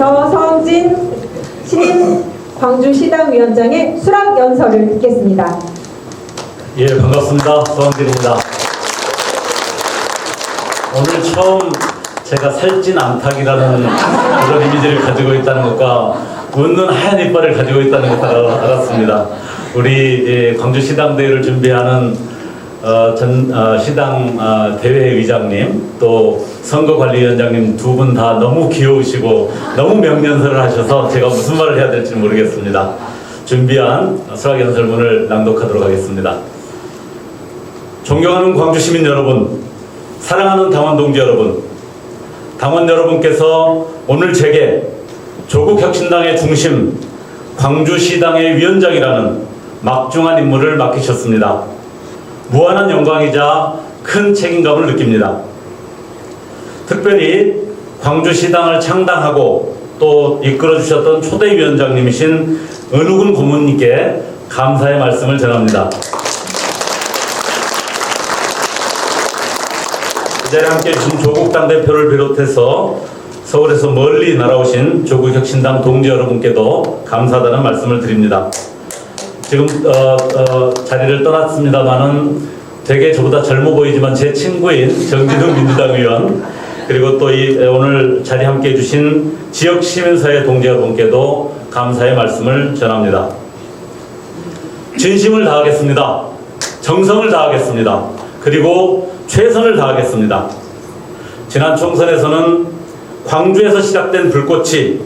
저성진 신임 광주시당위원장의 수락 연설을 듣겠습니다. 예, 반갑습니다. 서원진입니다. 오늘 처음 제가 살찐 암탉이라는 그런 이미지를 가지고 있다는 것과 웃는 하얀 이빨을 가지고 있다는 것을 알았습니다. 우리 예, 광주시당대회를 준비하는 어, 전 어, 시당 어, 대회 의장님 또 선거관리위원장님 두 분 다 너무 귀여우시고 너무 명연설을 하셔서 제가 무슨 말을 해야 될지 모르겠습니다. 준비한 수락연설문을 낭독하도록 하겠습니다. 존경하는 광주 시민 여러분, 사랑하는 당원 동지 여러분, 당원 여러분께서 오늘 제게 조국 혁신당의 중심, 광주시당의 위원장이라는 막중한 임무를 맡기셨습니다. 무한한 영광이자 큰 책임감을 느낍니다. 특별히 광주시당을 창당하고 또 이끌어 주셨던 초대 위원장님이신 은우군 고문님께 감사의 말씀을 전합니다. 이 자리에 함께 해주신 조국 당 대표를 비롯해서 서울에서 멀리 날아오신 조국혁신당 동지 여러분께도 감사하다는 말씀을 드립니다. 지금 어, 어, 자리를 떠났습니다만은 되게 저보다 젊어 보이지만 제 친구인 정진웅 민주당 의원 그리고 또 이 오늘 자리 함께 해주신 지역 시민사회 동지 여러분께도 감사의 말씀을 전합니다. 진심을 다하겠습니다. 정성을 다하겠습니다. 그리고 최선을 다하겠습니다. 지난 총선에서는 광주에서 시작된 불꽃이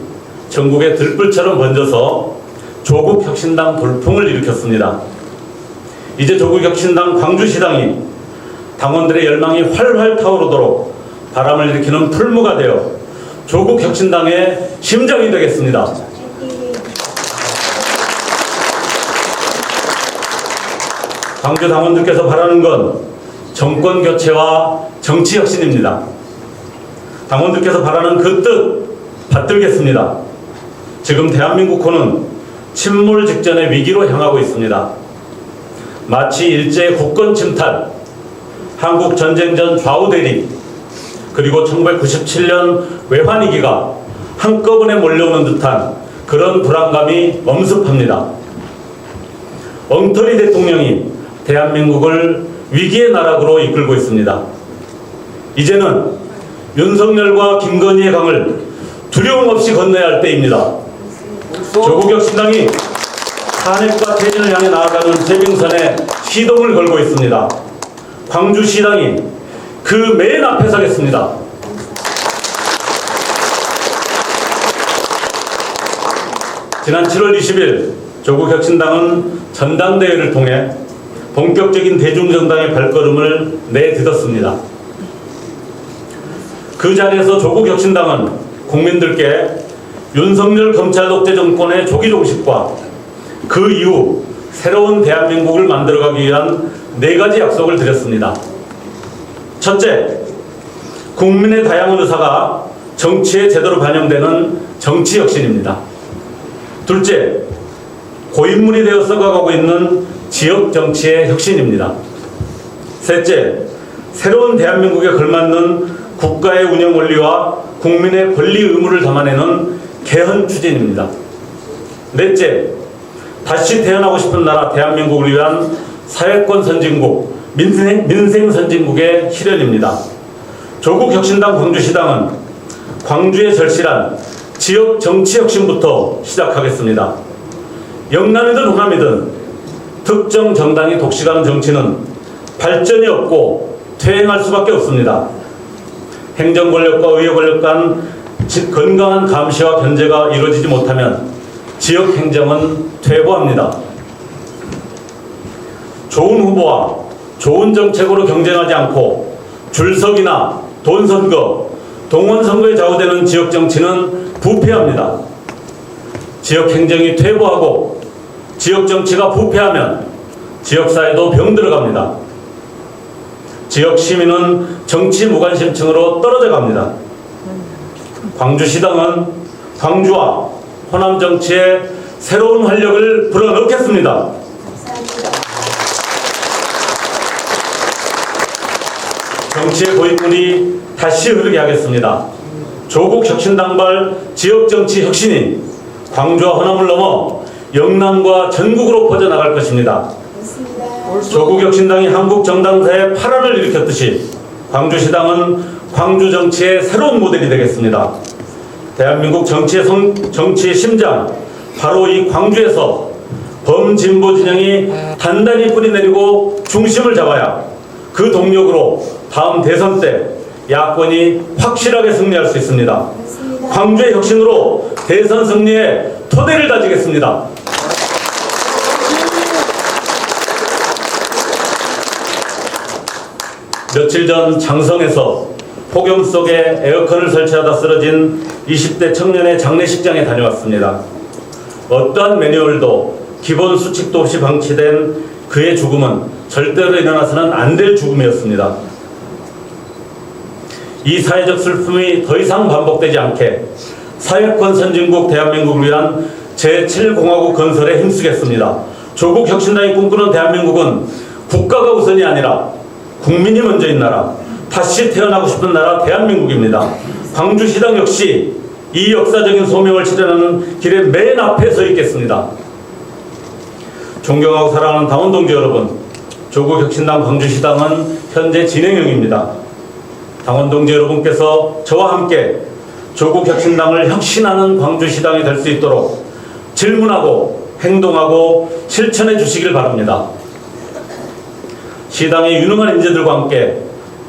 전국에 들불처럼 번져서 조국 혁신당 돌풍을 일으켰습니다. 이제 조국 혁신당 광주시당이 당원들의 열망이 활활 타오르도록 바람을 일으키는 풀무가 되어 조국 혁신당의 심장이 되겠습니다. 광주 당원들께서 바라는 건 정권 교체와 정치 혁신입니다. 당원들께서 바라는 그 뜻 받들겠습니다. 지금 대한민국호는 침몰 직전의 위기로 향하고 있습니다. 마치 일제의 국권 침탈, 한국 전쟁 전 좌우 대립, 그리고 1997년 외환위기가 한꺼번에 몰려오는 듯한 그런 불안감이 엄습합니다. 엉터리 대통령이 대한민국을 위기의 나락으로 이끌고 있습니다. 이제는 윤석열과 김건희의 강을 두려움 없이 건너야 할 때입니다. 조국혁 신당이 탄핵과 퇴진을 향해 나아가는 재빙선에 시동을 걸고 있습니다. 광주시당이 그 맨 앞에 서겠습니다. 지난 7월 20일 조국 혁신당은 전당대회를 통해 본격적인 대중정당의 발걸음을 내딛었습니다. 그 자리에서 조국 혁신당은 국민들께 윤석열 검찰 독재 정권의 조기 종식과 그 이후 새로운 대한민국을 만들어가기 위한 네 가지 약속을 드렸습니다. 첫째, 국민의 다양한 의사가 정치에 제대로 반영되는 정치 혁신입니다. 둘째, 고인물이 되어 썩어가고 있는 지역 정치의 혁신입니다. 셋째, 새로운 대한민국에 걸맞는 국가의 운영 원리와 국민의 권리 의무를 담아내는 개헌 추진입니다. 넷째, 다시 태어나고 싶은 나라 대한민국을 위한 사회권 선진국, 민생, 민생 선진국의 실현입니다. 조국 혁신당 광주시당은 광주의 절실한 지역 정치 혁신부터 시작하겠습니다. 영남이든 호남이든 특정 정당이 독식하는 정치는 발전이 없고 퇴행할 수밖에 없습니다. 행정 권력과 의회 권력 간 지- 건강한 감시와 견제가 이루어지지 못하면 지역 행정은 퇴보합니다. 좋은 후보와 좋은 정책으로 경쟁하지 않고 줄서기나 돈선거, 동원선거에 좌우되는 지역 정치는 부패합니다. 지역 행정이 퇴보하고 지역 정치가 부패하면 지역사회도 병들어갑니다. 지역 시민은 정치 무관심층으로 떨어져 갑니다. 광주시당은 광주와 호남 정치에 새로운 활력을 불어넣겠습니다. 정치의 고인물이 다시 흐르게 하겠습니다. 조국 혁신당발 지역 정치 혁신이 광주와 호남을 넘어 영남과 전국으로 퍼져나갈 것입니다. 조국 혁신당이 한국 정당사에 파란을 일으켰듯이 광주시당은 광주 정치의 새로운 모델이 되겠습니다. 대한민국 정치의 성, 정치의 심장 바로 이 광주에서 범진보 진영이 단단히 뿌리내리고 중심을 잡아야 그 동력으로 다음 대선 때 야권이 확실하게 승리할 수 있습니다. 광주의 혁신으로 대선 승리의 토대를 다지겠습니다. 며칠 전 장성에서 폭염 속에 에어컨을 설치하다 쓰러진 20대 청년의 장례식장에 다녀왔습니다. 어떠한 매뉴얼도 기본 수칙도 없이 방치된 그의 죽음은 절대로 일어나서는 안 될 죽음이었습니다. 이 사회적 슬픔이 더 이상 반복되지 않게 사회권 선진국 대한민국을 위한 제7공화국 건설에 힘쓰겠습니다. 조국 혁신당이 꿈꾸는 대한민국은 국가가 우선이 아니라 국민이 먼저인 나라, 다시 태어나고 싶은 나라 대한민국입니다. 광주시당 역시 이 역사적인 소명을 실현하는 길의 맨 앞에 서 있겠습니다. 존경하고 사랑하는 당원 동지 여러분, 조국 혁신당 광주시당은 현재 진행형입니다. 당원 동지 여러분께서 저와 함께 조국 혁신당을 혁신하는 광주시당이 될 수 있도록 질문하고 행동하고 실천해 주시길 바랍니다. 시당의 유능한 인재들과 함께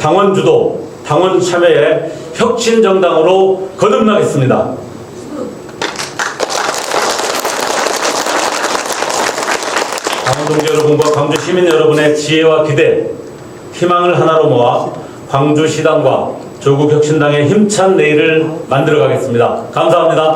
당원 주도, 당원 참여의 혁신 정당으로 거듭나겠습니다. 당원 동지 여러분과 광주 시민 여러분의 지혜와 기대, 희망을 하나로 모아 광주 시당과 조국 혁신당의 힘찬 내일을 만들어 가겠습니다. 감사합니다.